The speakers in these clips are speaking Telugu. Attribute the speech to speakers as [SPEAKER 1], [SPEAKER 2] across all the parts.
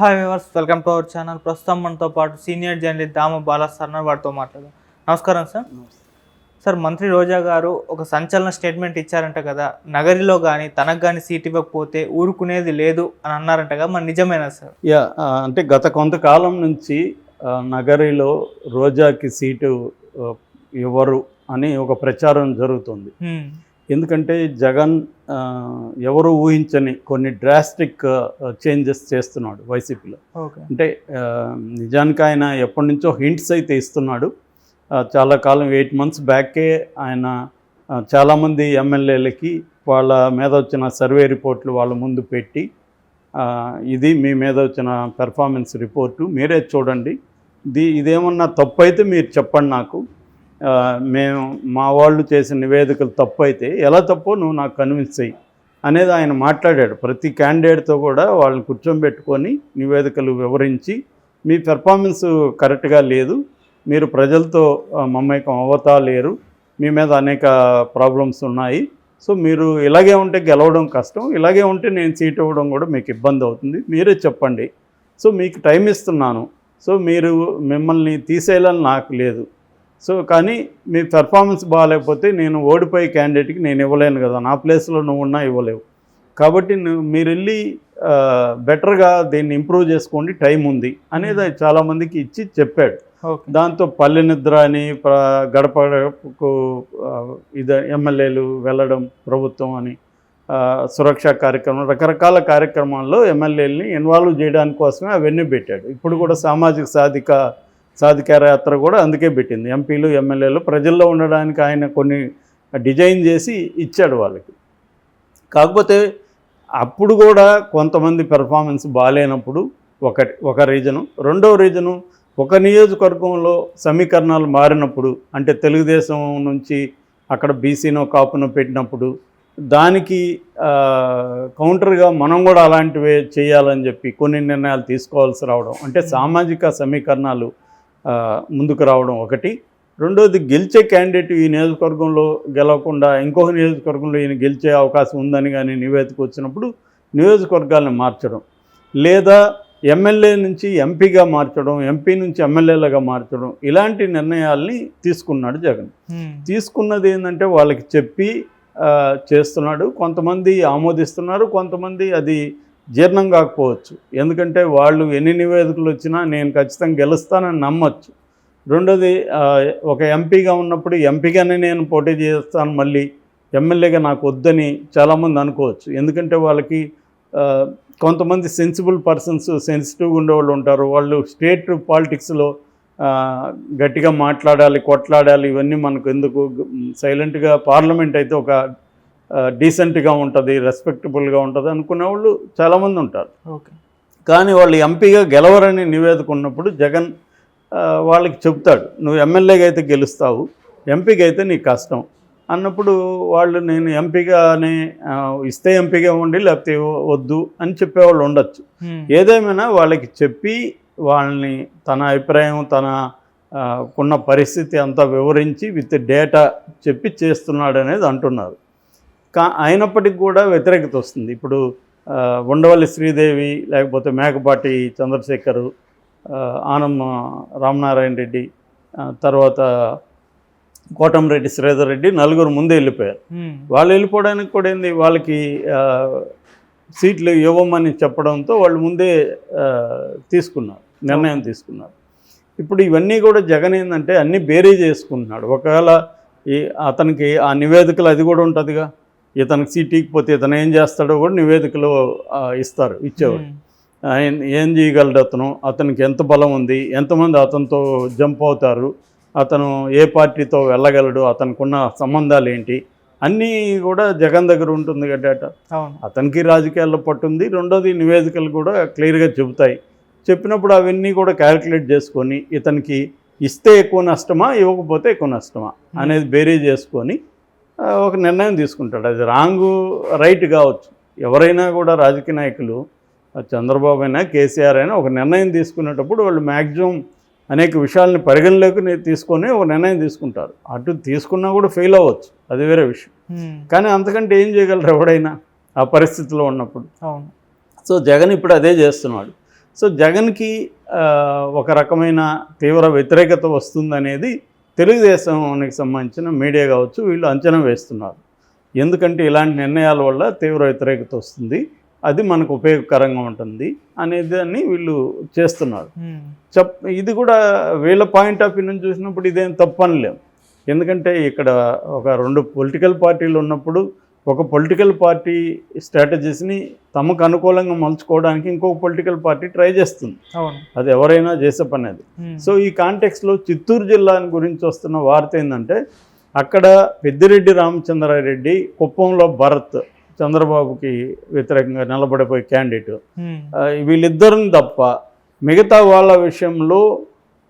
[SPEAKER 1] Hi viewers welcome to our channel. ప్రస్తుతం మనతో పాటు సీనియర్ జర్నలిస్ట్ దామ బాలా సార్ వారితో మాట్లాడదాం. నమస్కారం సార్. సార్ మంత్రి రోజా గారు ఒక సంచలన స్టేట్మెంట్ ఇచ్చారంట కదా నగరిలో కానీ తనకు కానీ సీట్ ఇవ్వకపోతే ఊరుకునేది లేదు అని అన్నారంట కదా మరి నిజమేనా సార్?
[SPEAKER 2] యా అంటే గత కొంతకాలం నుంచి నగరిలో రోజాకి సీటు ఇవ్వరు అని ఒక ప్రచారం జరుగుతుంది. ఎందుకంటే జగన్ ఎవరు ఊహించని కొన్ని డ్రాస్టిక్ చేంజెస్ చేస్తున్నాడు వైసీపీలో. అంటే నిజానికి ఆయన ఎప్పటి నుంచో హింట్స్ అయితే ఇస్తున్నాడు. చాలా కాలం ఎయిట్ మంత్స్ బ్యాకే ఆయన చాలామంది ఎమ్మెల్యేలకి వాళ్ళ మీద వచ్చిన సర్వే రిపోర్ట్లు వాళ్ళ ముందు పెట్టి ఇది మీ మీద వచ్చిన పెర్ఫార్మెన్స్ రిపోర్టు మీరే చూడండి. ఇది ఇదేమన్నా తప్పు అయితే మీరు చెప్పండి నాకు. మేము మా వాళ్ళు చేసిన నివేదికలు తప్పు అయితే ఎలా తప్పో నువ్వు నాకు కన్విన్స్ చెయ్యి అనేది ఆయన మాట్లాడాడు. ప్రతి క్యాండిడేట్తో కూడా వాళ్ళని కూర్చోబెట్టుకొని నివేదికలు వివరించి మీ పెర్ఫార్మెన్స్ కరెక్ట్గా లేదు మీరు ప్రజలతో మమ్మకం అవతా లేరు మీ మీద అనేక ప్రాబ్లమ్స్ ఉన్నాయి. సో మీరు ఇలాగే ఉంటే గెలవడం కష్టం ఇలాగే ఉంటే నేను సీట్ ఇవ్వడం కూడా మీకు ఇబ్బంది అవుతుంది మీరే చెప్పండి. సో మీకు టైం ఇస్తున్నాను. సో మీరు మిమ్మల్ని తీసేయాలని నాకు లేదు. సో కానీ మీ పెర్ఫార్మెన్స్ బాగాలేకపోతే నేను ఓడిపోయే క్యాండిడేట్కి నేను ఇవ్వలేను కదా. నా ప్లేస్లో నువ్వు ఉన్నా ఇవ్వలేవు. కాబట్టి నువ్వు మీరు వెళ్ళి బెటర్గా దీన్ని ఇంప్రూవ్ చేసుకోండి. టైం ఉంది అనేది చాలామందికి ఇచ్చి చెప్పాడు. దాంతో పల్లె నిద్ర అని గడపకు ఇది ఎమ్మెల్యేలు వెళ్ళడం ప్రభుత్వం అని సురక్షా కార్యక్రమం రకరకాల కార్యక్రమాల్లో ఎమ్మెల్యేలని ఇన్వాల్వ్ చేయడానికి కోసమే అవన్నీ పెట్టాడు. ఇప్పుడు కూడా సామాజిక సాధిక సాధికార యాత్ర కూడా అందుకే పెట్టింది. ఎంపీలు ఎమ్మెల్యేలు ప్రజల్లో ఉండడానికి ఆయన కొన్ని డిజైన్ చేసి ఇచ్చాడు వాళ్ళకి. కాకపోతే అప్పుడు కూడా కొంతమంది పెర్ఫార్మెన్స్ బాగాలేనప్పుడు ఒకటి ఒక రీజను. రెండవ రీజను ఒక నియోజకవర్గంలో సమీకరణాలు మారినప్పుడు అంటే తెలుగుదేశం నుంచి అక్కడ బీసీనో కాపునో పెట్టినప్పుడు దానికి కౌంటర్గా మనం కూడా అలాంటివే చేయాలని చెప్పి కొన్ని నిర్ణయాలు తీసుకోవాల్సి రావడం. అంటే సామాజిక సమీకరణాలు ముందుకు రావడం ఒకటి. రెండోది గెలిచే క్యాండిడేట్ ఈ నియోజకవర్గంలో గెలవకుండా ఇంకొక నియోజకవర్గంలో ఈయన గెలిచే అవకాశం ఉందని కానీ నివేదిక వచ్చినప్పుడు నియోజకవర్గాలను మార్చడం. లేదా ఎమ్మెల్యే నుంచి ఎంపీగా మార్చడం ఎంపీ నుంచి ఎమ్మెల్యేలుగా మార్చడం ఇలాంటి నిర్ణయాల్ని తీసుకున్నాడు జగన్. తీసుకున్నది ఏంటంటే వాళ్ళకి చెప్పి చేస్తున్నాడు. కొంతమంది ఆమోదిస్తున్నారు కొంతమంది అది జీర్ణం కాకపోవచ్చు. ఎందుకంటే వాళ్ళు ఎన్ని నివేదికలు వచ్చినా నేను ఖచ్చితంగా గెలుస్తానని నమ్మచ్చు. రెండోది ఒక ఎంపీగా ఉన్నప్పుడు ఎంపీగానే నేను పోటీ చేస్తాను మళ్ళీ ఎమ్మెల్యేగా నాకు వద్దని చాలామంది అనుకోవచ్చు. ఎందుకంటే వాళ్ళకి కొంతమంది సెన్సిబుల్ పర్సన్స్ సెన్సిటివ్గా ఉండేవాళ్ళు ఉంటారు. వాళ్ళు స్టేట్ పాలిటిక్స్లో గట్టిగా మాట్లాడాలి కొట్లాడాలి ఇవన్నీ మనకు ఎందుకు? సైలెంట్గా పార్లమెంట్ అయితే ఒక డీసెంట్గా ఉంటుంది రెస్పెక్టబుల్గా ఉంటుంది అనుకునే వాళ్ళు చాలామంది ఉంటారు.
[SPEAKER 1] ఓకే.
[SPEAKER 2] కానీ వాళ్ళు ఎంపీగా గెలవరని నివేదిక ఉన్నప్పుడు జగన్ వాళ్ళకి చెప్తాడు నువ్వు ఎమ్మెల్యేగా అయితే గెలుస్తావు ఎంపీగా అయితే నీకు కష్టం అన్నప్పుడు వాళ్ళు నేను ఎంపీగానే ఇస్తే ఎంపీగా ఉండి లేకపోతే వద్దు అని చెప్పేవాళ్ళు ఉండొచ్చు. ఏదేమైనా వాళ్ళకి చెప్పి వాళ్ళని తన అభిప్రాయం తన ఉన్న పరిస్థితి అంతా వివరించి విత్ డేటా చెప్పి చేస్తున్నాడు అనేది అంటున్నారు. కా అయినప్పటికీ కూడా వ్యతిరేకత వస్తుంది. ఇప్పుడు ఉండవల్లి శ్రీదేవి లేకపోతే మేకపాటి చంద్రశేఖరు ఆనమ్మ రామనారాయణ రెడ్డి తర్వాత కోటంరెడ్డి శ్రీధర్ రెడ్డి నలుగురు ముందే వెళ్ళిపోయారు. వాళ్ళు వెళ్ళిపోవడానికి కూడా ఏంది? వాళ్ళకి సీట్లు ఇవ్వమని చెప్పడంతో వాళ్ళు ముందే తీసుకున్నారు నిర్ణయం తీసుకున్నారు. ఇప్పుడు ఇవన్నీ కూడా జగన్ ఏంటంటే అన్నీ బేరీ చేసుకుంటున్నాడు. ఒకవేళ ఈ అతనికి ఆ నివేదికలు అది కూడా ఉంటుందిగా? ఇతనికి సీట్ ఇకపోతే ఇతను ఏం చేస్తాడో కూడా నివేదికలో ఇస్తారు ఇచ్చేవాడు. ఆయన ఏం చేయగలడు అతను? అతనికి ఎంత బలం ఉంది? ఎంతమంది అతనితో జంప్ అవుతారు? అతను ఏ పార్టీతో వెళ్ళగలడు? అతనికి సంబంధాలు ఏంటి? అన్నీ కూడా జగన్ దగ్గర ఉంటుంది కదా డేటా. అతనికి రాజకీయాల్లో పట్టుంది రెండోది నివేదికలు కూడా క్లియర్గా చెబుతాయి. చెప్పినప్పుడు అవన్నీ కూడా క్యాలిక్యులేట్ చేసుకొని ఇతనికి ఇస్తే ఎక్కువ నష్టమా ఇవ్వకపోతే ఎక్కువ నష్టమా అనేది బేరీ చేసుకొని ఒక నిర్ణయం తీసుకుంటాడు. అది రాంగు రైట్ కావచ్చు. ఎవరైనా కూడా రాజకీయ నాయకులు చంద్రబాబు అయినా కేసీఆర్ అయినా ఒక నిర్ణయం తీసుకునేటప్పుడు వాళ్ళు మ్యాక్సిమం అనేక విషయాలని పరిగణలోకి తీసుకొని ఒక నిర్ణయం తీసుకుంటారు. అటు తీసుకున్నా కూడా ఫెయిల్ అవ్వచ్చు. అది వేరే విషయం. కానీ అంతకంటే ఏం చేయగలరు ఎవడైనా ఆ పరిస్థితిలో ఉన్నప్పుడు? సో జగన్ ఇప్పుడు అదే చేస్తున్నాడు. సో జగన్కి ఒక రకమైన తీవ్ర వ్యతిరేకత వస్తుందనేది తెలుగుదేశానికి సంబంధించిన మీడియా కావచ్చు వీళ్ళు అంచనా వేస్తున్నారు. ఎందుకంటే ఇలాంటి నిర్ణయాల వల్ల తీవ్ర వ్యతిరేకత వస్తుంది. అది మనకు ఉపయోగకరంగా ఉంటుంది అనేదాన్ని వీళ్ళు చేస్తున్నారు. చెప్ ఇది కూడా వీళ్ళ పాయింట్ ఆఫ్ వ్యూ నుంచి చూసినప్పుడు ఇదేం తప్పనిలేం. ఎందుకంటే ఇక్కడ ఒక రెండు పొలిటికల్ పార్టీలు ఉన్నప్పుడు ఒక పొలిటికల్ పార్టీ స్ట్రాటజీస్ని తమకు అనుకూలంగా మలుచుకోవడానికి ఇంకొక పొలిటికల్ పార్టీ ట్రై చేస్తుంది. అది ఎవరైనా చేసే పని అది. సో ఈ కాంటెక్స్లో చిత్తూరు జిల్లా గురించి వస్తున్న వార్త ఏంటంటే అక్కడ పెద్దిరెడ్డి రామచంద్రారెడ్డి కుప్పంలో భరత్ చంద్రబాబుకి వ్యతిరేకంగా నిలబడిపోయే క్యాండిడేట్ ఆ, వీళ్ళిద్దరిని తప్ప మిగతా వాళ్ళ విషయంలో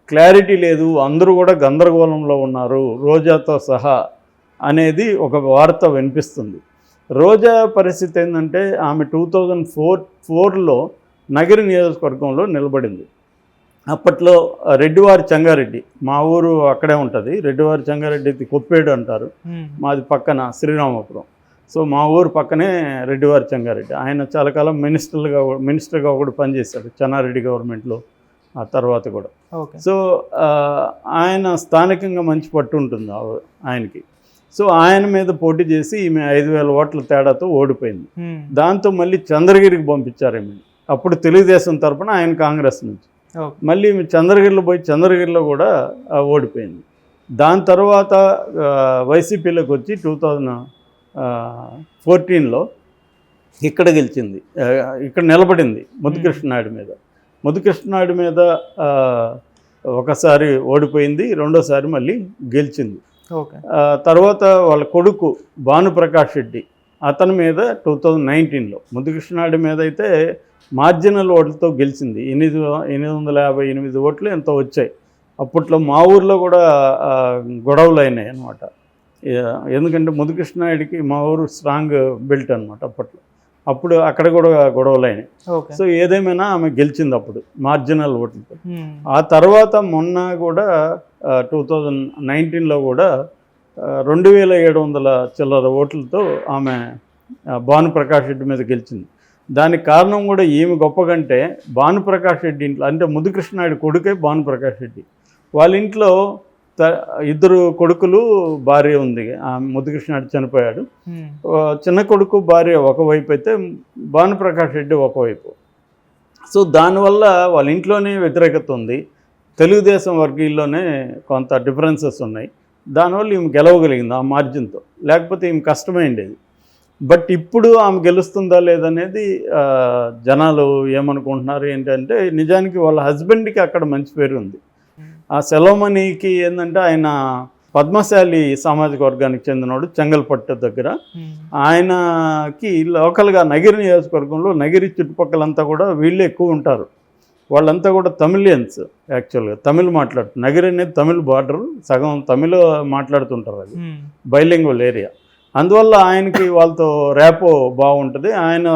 [SPEAKER 2] క్లారిటీ లేదు అందరూ కూడా గందరగోళంలో ఉన్నారు రోజాతో సహా అనేది ఒక వార్త వినిపిస్తుంది. రోజా పరిస్థితి ఏంటంటే ఆమె టూ థౌజండ్ ఫోర్ ఫోర్లో నగరి నియోజకవర్గంలో నిలబడింది. అప్పట్లో రెడ్డివారి చంగారెడ్డి మా ఊరు అక్కడే ఉంటుంది. రెడ్డివారి చంగారెడ్డి కొప్పేడు అంటారు. మాది పక్కన శ్రీరామపురం. సో మా ఊరు పక్కనే రెడ్డివారి చెంగారెడ్డి. ఆయన చాలా కాలం మినిస్టర్గా మినిస్టర్గా కూడా పనిచేశాడు చెన్నారెడ్డి గవర్నమెంట్లో ఆ తర్వాత కూడా. సో ఆయన స్థానికంగా మంచి పట్టు ఉంటుంది ఆయనకి. సో ఆయన మీద పోటీ చేసి ఈమె ఐదు వేల ఓట్ల తేడాతో ఓడిపోయింది. దాంతో మళ్ళీ చంద్రగిరికి పంపించారు ఈమె. అప్పుడు తెలుగుదేశం తరపున ఆయన కాంగ్రెస్ నుంచి. మళ్ళీ ఈమె చంద్రగిరిలో పోయి చంద్రగిరిలో కూడా ఓడిపోయింది. దాని తర్వాత వైసీపీలోకి వచ్చి టూ థౌజండ్ ఫోర్టీన్లో ఇక్కడ గెలిచింది. ఇక్కడ నిలబడింది ముద్దుకృష్ణనాయుడు మీద. ముద్దుకృష్ణనాయుడు మీద ఒకసారి ఓడిపోయింది రెండోసారి మళ్ళీ గెలిచింది. తర్వాత వాళ్ళ కొడుకు భానుప్రకాష్ రెడ్డి అతని మీద టూ థౌజండ్ నైన్టీన్లో ముద్దుకృష్ణనాయుడు మీద అయితే మార్జినల్ ఓట్లతో గెలిచింది. ఎనిమిది ఎనిమిది వందల యాభై ఎనిమిది ఓట్లు ఎంతో వచ్చాయి. అప్పట్లో మా ఊర్లో కూడా గొడవలు అయినాయి అనమాట ఎందుకంటే ముదుకృష్ణాయుడికి మా ఊరు స్ట్రాంగ్ బెల్ట్ అనమాట అప్పట్లో. అప్పుడు అక్కడ కూడా గొడవలు అయినాయి. సో ఏదేమైనా ఆమె గెలిచింది అప్పుడు మార్జినల్ ఓట్లతో ఆ తర్వాత మొన్న కూడా టూ థౌజండ్ నైన్టీన్లో కూడా రెండు వేల ఏడు వందల చిల్లర ఓట్లతో ఆమె భానుప్రకాష్ రెడ్డి మీద గెలిచింది. దానికి కారణం కూడా ఈమె గొప్ప కంటే భానుప్రకాష్ రెడ్డి ఇంట్లో అంటే ముద్దుకృష్ణనాయుడు కొడుకే భానుప్రకాష్ రెడ్డి. వాళ్ళ ఇంట్లో ఇద్దరు కొడుకులు భార్య ఉంది. ఆ ముద్దుకృష్ణనాయుడు చనిపోయాడు. చిన్న కొడుకు భార్య ఒకవైపు అయితే భానుప్రకాష్ రెడ్డి ఒకవైపు. సో దానివల్ల వాళ్ళ ఇంట్లోనే వ్యతిరేకత ఉంది. తెలుగుదేశం వర్గీయుల్లోనే కొంత డిఫరెన్సెస్ ఉన్నాయి. దానివల్ల ఈమె గెలవగలిగింది ఆ మార్జిన్తో. లేకపోతే ఈమె కష్టమైండేది. బట్ ఇప్పుడు ఆమె గెలుస్తుందా లేదనేది జనాలు ఏమనుకుంటున్నారు ఏంటంటే నిజానికి వాళ్ళ హస్బెండ్కి అక్కడ మంచి పేరు ఉంది ఆ సెలవుమణికి ఏంటంటే ఆయన పద్మశాలి సామాజిక వర్గానికి చెందినవాడు చెంగల్పట్టు దగ్గర. ఆయనకి లోకల్గా నగిరి నియోజకవర్గంలో నగిరి చుట్టుపక్కలంతా కూడా వీళ్ళే ఎక్కువ ఉంటారు. వాళ్ళంతా కూడా తమిళియన్స్ యాక్చువల్గా. తమిళ్ మాట్లాడుతారు నగిరి అనేది తమిళ్ బార్డర్ సగం తమిళ మాట్లాడుతుంటారు అది. Bilingual area. అందువల్ల ఆయనకి వాళ్ళతో ర్యాపో బాగుంటుంది. ఆయన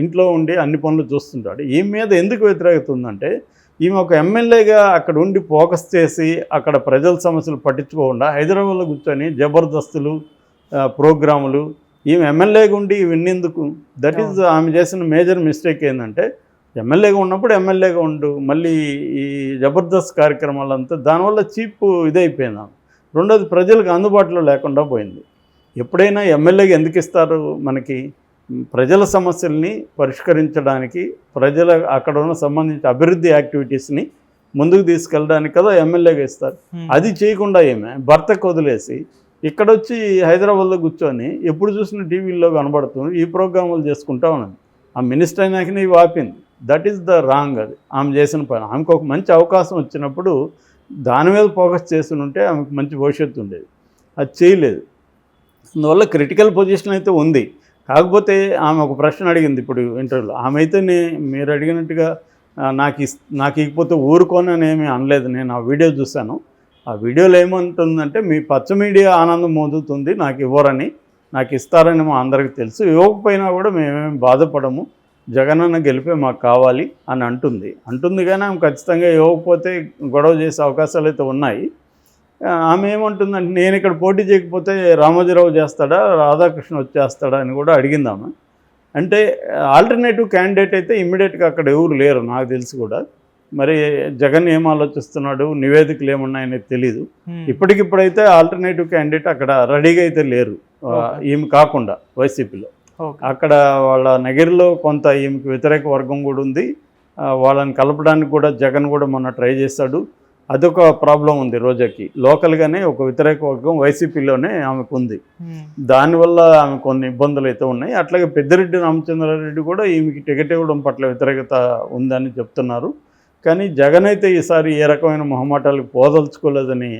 [SPEAKER 2] ఇంట్లో ఉండి అన్ని పనులు చూస్తుంటాడు. ఈ మీద ఎందుకు వ్యతిరేకత ఉందంటే ఈమె ఒక ఎమ్మెల్యేగా అక్కడ ఉండి ఫోకస్ చేసి అక్కడ ప్రజల సమస్యలు పట్టించుకోకుండా హైదరాబాద్లో కూర్చొని జబర్దస్తులు ప్రోగ్రాములు ఈమె ఎమ్మెల్యేగా ఉండి ఇవన్నీ ఎందుకు దట్ ఈజ్ ఆమె చేసిన మేజర్ మిస్టేక్ ఏంటంటే ఎమ్మెల్యేగా ఉన్నప్పుడు ఎమ్మెల్యేగా ఉండు మళ్ళీ ఈ జబర్దస్త్ కార్యక్రమాలంతా దానివల్ల చీప్ ఇదైపోయింది. రెండోది ప్రజలకు అందుబాటులో లేకుండా పోయింది. ఎప్పుడైనా ఎమ్మెల్యేగా ఎందుకు ఇస్తారు మనకి? ప్రజల సమస్యల్ని పరిష్కరించడానికి ప్రజల అక్కడ ఉన్న సంబంధించిన అభివృద్ధి యాక్టివిటీస్ని ముందుకు తీసుకెళ్ళడానికి కదా ఎమ్మెల్యేగా ఇస్తారు అది చేయకుండా ఏమే? భర్తకు వదిలేసి ఇక్కడ వచ్చి హైదరాబాద్లో కూర్చొని ఎప్పుడు చూసిన టీవీల్లో కనబడుతుంది ఈ ప్రోగ్రాములు చేసుకుంటా ఉన్నది. ఆ మినిస్టర్ అయినాకనే ఇవి ఆపింది. దట్ ఈస్ ద రాంగ్ అది. ఆమె చేసిన పని. ఆమెకు ఒక మంచి అవకాశం వచ్చినప్పుడు దాని మీద ఫోకస్ చేసి ఉంటే ఆమెకు మంచి భవిష్యత్తు ఉండేది. అది చేయలేదు. అందువల్ల క్రిటికల్ పొజిషన్ అయితే ఉంది. కాకపోతే ఆమె ఒక ప్రశ్న అడిగింది ఇప్పుడు ఇంటర్వ్యూలో. ఆమె అయితే మీరు అడిగినట్టుగా నాకు ఇస్ నాకు ఇకపోతే ఊరుకొని అని ఏమీ అనలేదు. నేను ఆ వీడియో చూశాను. ఆ వీడియోలో ఏమంటుందంటే మీ పచ్చ మీడియా ఆనందం మోదుతుంది నాకు ఇవ్వరని నాకు ఇస్తారని మా అందరికీ తెలుసు. ఇవ్వకపోయినా కూడా మేమేం బాధపడము. జగనన్న గెలిపే మాకు కావాలి అని అంటుంది. అంటుంది కానీ ఆమె ఖచ్చితంగా ఇవ్వకపోతే గొడవ చేసే అవకాశాలు అయితే ఉన్నాయి. ఆమె ఏమంటుందంటే నేను ఇక్కడ పోటీ చేయకపోతే రామోజీరావు చేస్తాడా రాధాకృష్ణ వచ్చేస్తాడా అని కూడా అడిగింది ఆమె. అంటే ఆల్టర్నేటివ్ క్యాండిడేట్ అయితే ఇమ్మీడియట్గా అక్కడ ఎవరు లేరు నాకు తెలిసి కూడా. మరి జగన్ ఏం ఆలోచిస్తున్నాడు నివేదికలు ఏమున్నాయనేది తెలీదు. ఇప్పటికిప్పుడైతే ఆల్టర్నేటివ్ క్యాండిడేట్ అక్కడ రెడీగా అయితే లేరు. ఈమె కాకుండా వైసీపీలో. అక్కడ వాళ్ళ నగిరిలో కొంత ఈమెకి వ్యతిరేక వర్గం కూడా ఉంది. వాళ్ళని కలపడానికి కూడా జగన్ కూడా మొన్న ట్రై చేశాడు. అదొక ప్రాబ్లం ఉంది రోజాకి. లోకల్గానే ఒక వ్యతిరేక వర్గం వైసీపీలోనే ఆమెకు ఉంది.
[SPEAKER 1] Hmm.
[SPEAKER 2] దానివల్ల ఆమె కొన్ని ఇబ్బందులు అయితే ఉన్నాయి. అట్లాగే పెద్దిరెడ్డి రామచంద్రారెడ్డి కూడా ఈమెకి టికెట్ ఇవ్వడం పట్ల వ్యతిరేకత ఉందని చెప్తున్నారు. కానీ జగన్ అయితే ఈసారి ఏ రకమైన మొహమాటాలకు పోదలుచుకోలేదని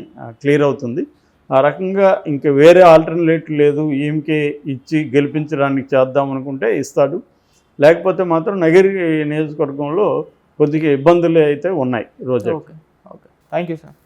[SPEAKER 2] క్లియర్ అవుతుంది. ఆ రకంగా ఇంక వేరే ఆల్టర్నేట్ లేదు. ఈమెకి ఇచ్చి గెలిపించడానికి చేద్దాం అనుకుంటే ఇస్తాడు. లేకపోతే మాత్రం నగిరి నియోజకవర్గంలో కొద్దిగా ఇబ్బందులు అయితే ఉన్నాయి రోజు
[SPEAKER 1] okay okay thank you sir